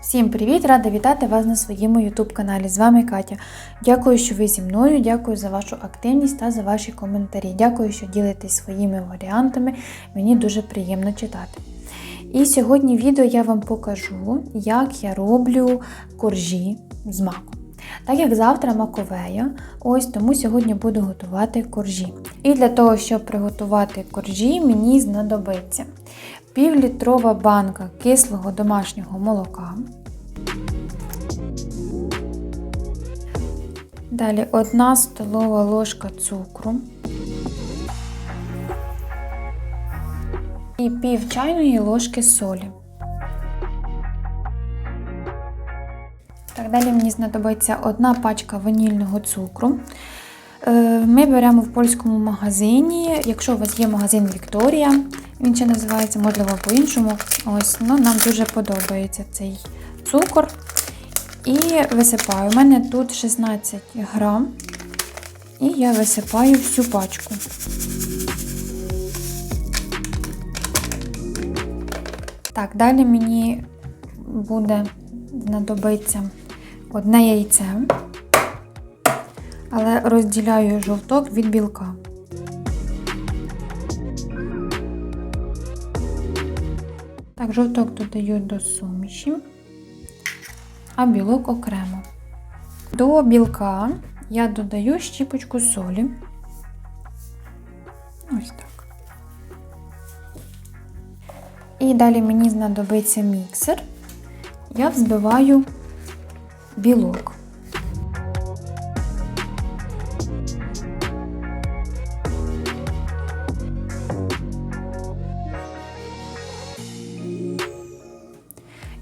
Всім привіт! Рада вітати вас на своєму YouTube каналі. З вами Катя. Дякую, що ви зі мною. Дякую за вашу активність та за ваші коментарі. Дякую, що ділитесь своїми варіантами. Мені дуже приємно читати. І сьогодні в відео я вам покажу, як я роблю коржі з маком. Так як завтра маковея, ось тому сьогодні буду готувати коржі. І для того, щоб приготувати коржі, мені знадобиться півлітрова банка кислого домашнього молока. Далі 1 столова ложка цукру. І пів чайної ложки солі. Далі мені знадобиться одна пачка ванільного цукру. Е, Ми беремо в польському магазині. Якщо у вас є магазин Вікторія, він ще називається, можливо, по-іншому. Ось, ну, Нам дуже подобається цей цукор. І висипаю. У мене тут 16 грам. І я висипаю всю пачку. Так, далі мені буде знадобиться одне яйце, але розділяю жовток від білка. Так, жовток додаю до суміші, а білок окремо. До білка я додаю щіпочку солі. Ось так. І далі мені знадобиться міксер. Я взбиваю білок.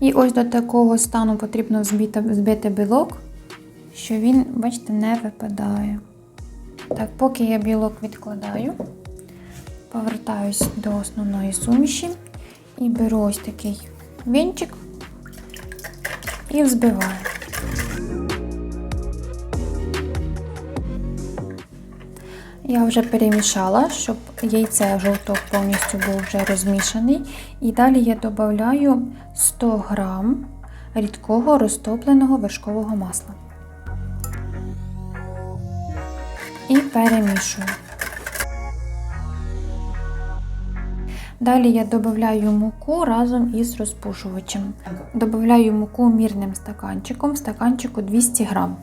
І ось до такого стану потрібно взбити білок, що він, бачите, не випадає. Так, поки я білок відкладаю, повертаюсь до основної суміші і беру ось такий вінчик і взбиваю. Я вже перемішала, щоб яйце жовток повністю був вже розмішаний. І далі я додаю 100 грам рідкого розтопленого вершкового масла. І перемішую. Далі я додаю муку разом із розпушувачем. Додаю муку мірним стаканчиком, стаканчику 200 грам.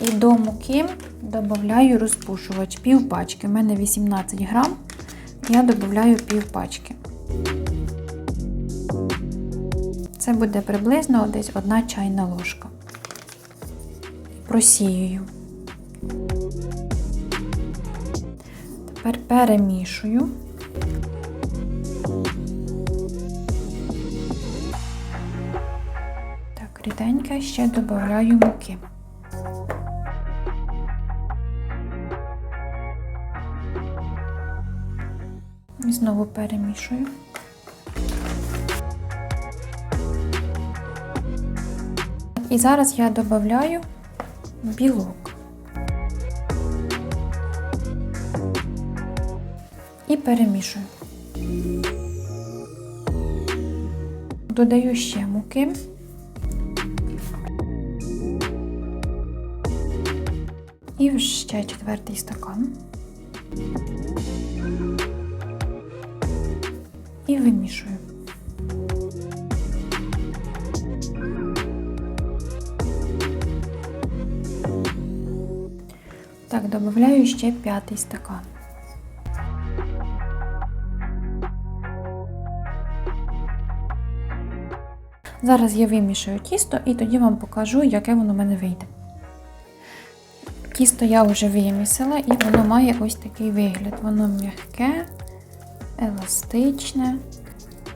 І до муки додаю розпушувач пів пачки. У мене 18 грам, я додаю пів пачки. Це буде приблизно десь одна чайна ложка. Просіюю. Тепер перемішую. Так, ріденьке ще додаю муки. Знову перемішую. І зараз я додаю білок. І перемішую. Додаю ще муки. І ще четвертий стакан. Вимішую. Так, додаю ще п'ятий стакан. Зараз я вимішаю тісто і тоді вам покажу, яке воно в мене вийде. Тісто я вже вимісила і воно має ось такий вигляд. Воно м'яке, еластичне.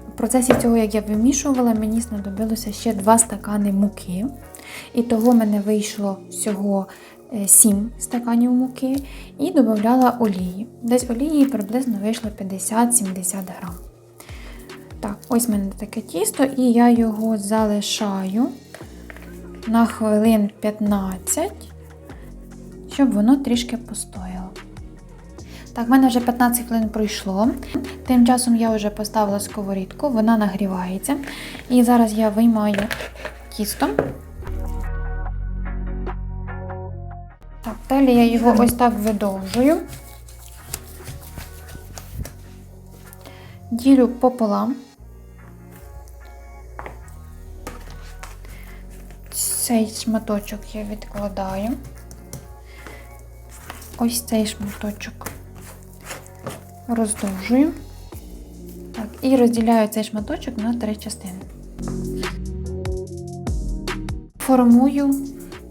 В процесі цього, як я вимішувала, мені знадобилося ще 2 стакани муки. І того в мене вийшло всього 7 стаканів муки і додавала олії. Десь олії приблизно вийшло 50-70 грам. Так, ось в мене таке тісто, і я його залишаю на хвилин 15, щоб воно трішки постояло. Так, в мене вже 15 хвилин пройшло. Тим часом я вже поставила сковорідку, вона нагрівається. І зараз я виймаю тісто. Так, далі я його ось так видовжую. Ділю пополам. Цей шматочок я відкладаю. Ось цей шматочок роздовжую. Так, і розділяю цей шматочок на три частини. Формую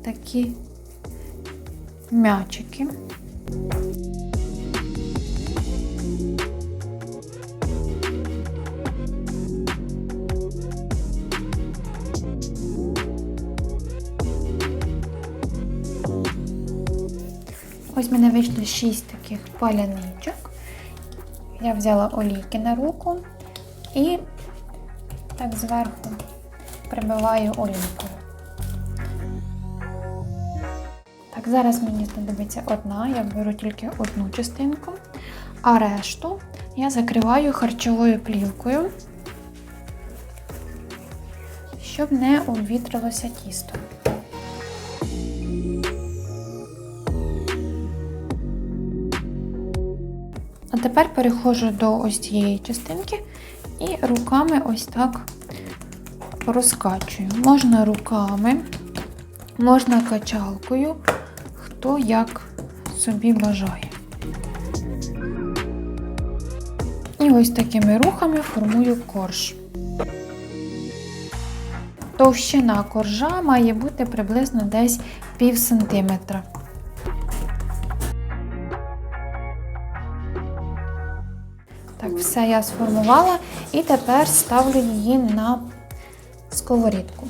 такі м'ячики. Ось мене вийшло 6 таких паляничок. Я взяла олійки на руку і так зверху прибиваю олійкою. Так, зараз мені знадобиться одна, я беру тільки одну частинку, а решту я закриваю харчовою плівкою, щоб не обвітрилося тісто. Тепер переходжу до ось цієї частинки і руками ось так розкачую. Можна руками, можна качалкою, хто як собі бажає. І ось такими рухами формую корж. Товщина коржа має бути приблизно десь пів сантиметра. Все я сформувала і тепер ставлю її на сковорідку.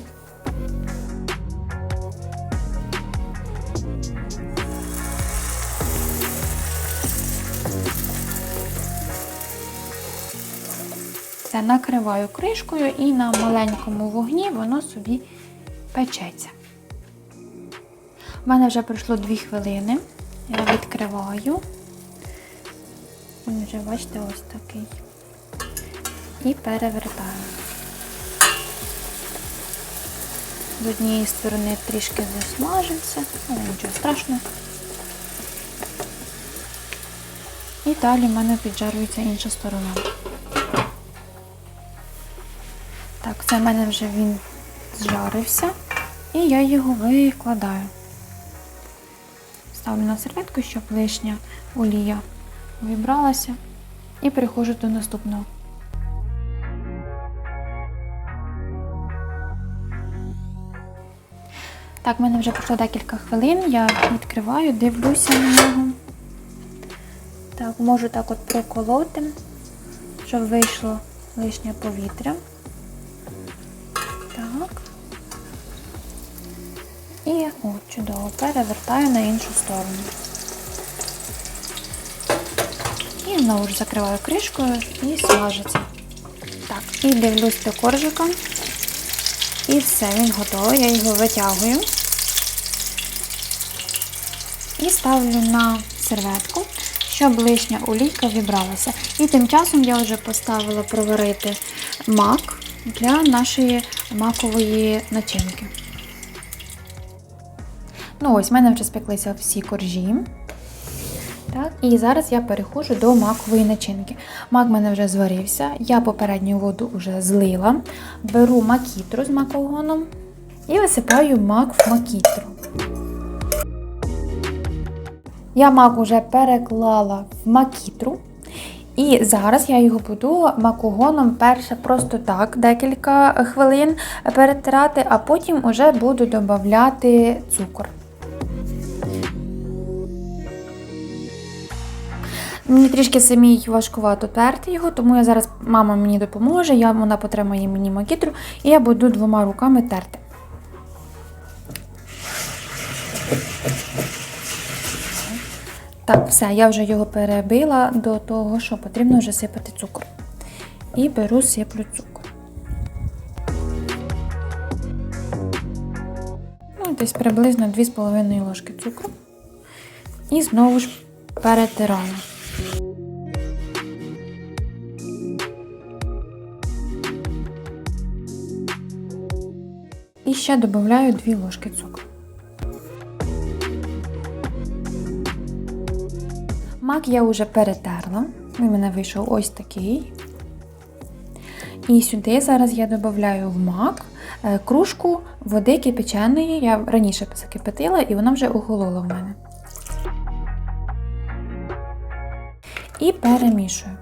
Це накриваю кришкою і на маленькому вогні воно собі печеться. У мене вже пройшло 2 хвилини. Я відкриваю. Він вже, бачите, ось такий. І перевертаю. З однієї сторони трішки засмажився, але нічого страшного. І далі в мене піджарюється інша сторона. Так, це в мене вже він зжарився. І я його викладаю. Ставлю на серветку, щоб лишня олія вибралася і переходжу до наступного. Так, в мене вже пройшло декілька хвилин, я відкриваю, дивлюся на нього. Так, можу так от проколоти, щоб вийшло лишнє повітря. Так. І от, чудово, перевертаю на іншу сторону. І знову ж закриваю кришкою і смажиться. Так, і дивлюсь до коржика. І все, він готовий. Я його витягую і ставлю на серветку, щоб лишня олійка вібралася. І тим часом я вже поставила проварити мак для нашої макової начинки. Ну ось, в мене вже спеклися всі коржі. Так, і зараз я переходжу до макової начинки. Мак в мене вже зварився, я попередню воду вже злила. Беру макітру з макогоном і висипаю мак в макітру. Я мак вже переклала в макітру. І зараз я його буду макогоном перше просто так, декілька хвилин перетирати, а потім вже буду додати цукор. Мені трішки самій важкувато терти його, тому я зараз мама мені допоможе, я, вона потримає мені макітру, і я буду двома руками терти. Так, все, я вже його перебила до того, що потрібно вже сипати цукор. І беру, сиплю цукор. Ну, десь приблизно 2,5 ложки цукру. І знову ж перетираю. Ще додаю 2 ложки цукру. Мак я вже перетерла. Він мене вийшов ось такий. І сюди зараз я додаю в мак е, кружку води кипяченої. Я раніше закипятила і вона вже охолола в мене. І перемішую.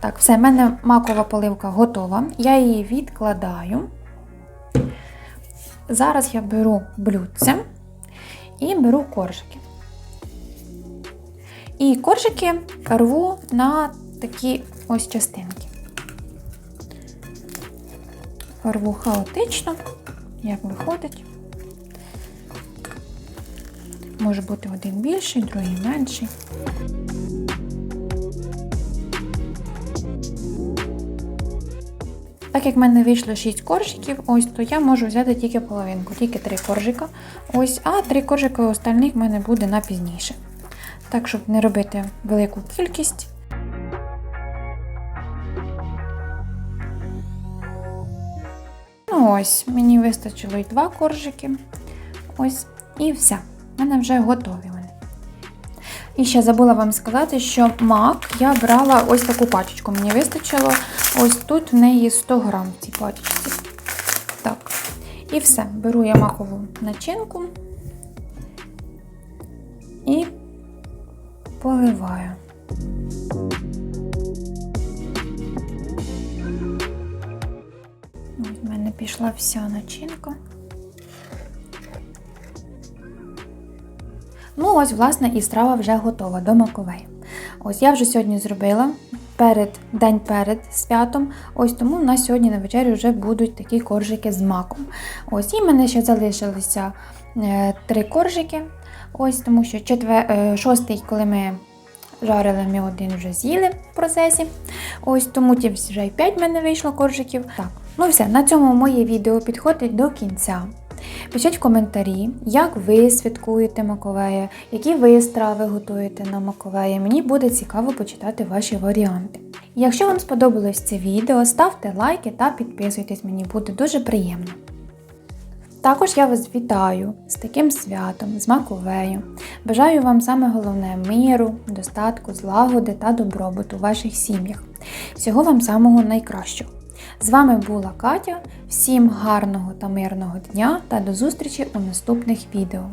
Так, все, в мене макова поливка готова. Я її відкладаю. Зараз я беру блюдце і беру коржики. І коржики рву на такі ось частинки. Рву хаотично, як виходить. Може бути один більший, другий менший. Так як в мене вийшло 6 коржиків, ось, то я можу взяти тільки половинку, тільки 3 коржика. Ось, а 3 коржика остальних в мене буде на пізніше. Так, щоб не робити велику кількість. Ну ось, мені вистачило і 2 коржики. Ось, і все. У мене вже готові. І ще забула вам сказати, що мак я брала ось таку пачечку. Мені вистачило. Ось тут в неї 100 грам в цій пачечці. Так. І все. Беру я макову начинку і поливаю. Ось в мене пішла вся начинка. Ну, ось, власне, і страва вже готова до маковей. Ось я вже сьогодні зробила перед день перед святом. Ось тому в нас сьогодні на вечері вже будуть такі коржики з маком. Ось і в мене ще залишилися е, три коржики. Ось тому що четвер... е, шостий, коли ми жарили, ми один вже з'їли в процесі. Ось тому ті вже й 5 в мене вийшло коржиків. Так, ну все, на цьому моє відео підходить до кінця. Пишіть в коментарі, як ви святкуєте Маковея, які ви страви готуєте на Маковея. Мені буде цікаво почитати ваші варіанти. Якщо вам сподобалось це відео, ставте лайки та підписуйтесь, мені буде дуже приємно. Також я вас вітаю з таким святом, з Маковею. Бажаю вам саме головне миру, достатку, злагоди та добробуту у ваших сім'ях. Всього вам самого найкращого. З вами була Катя. Всім гарного та мирного дня та до зустрічі у наступних відео.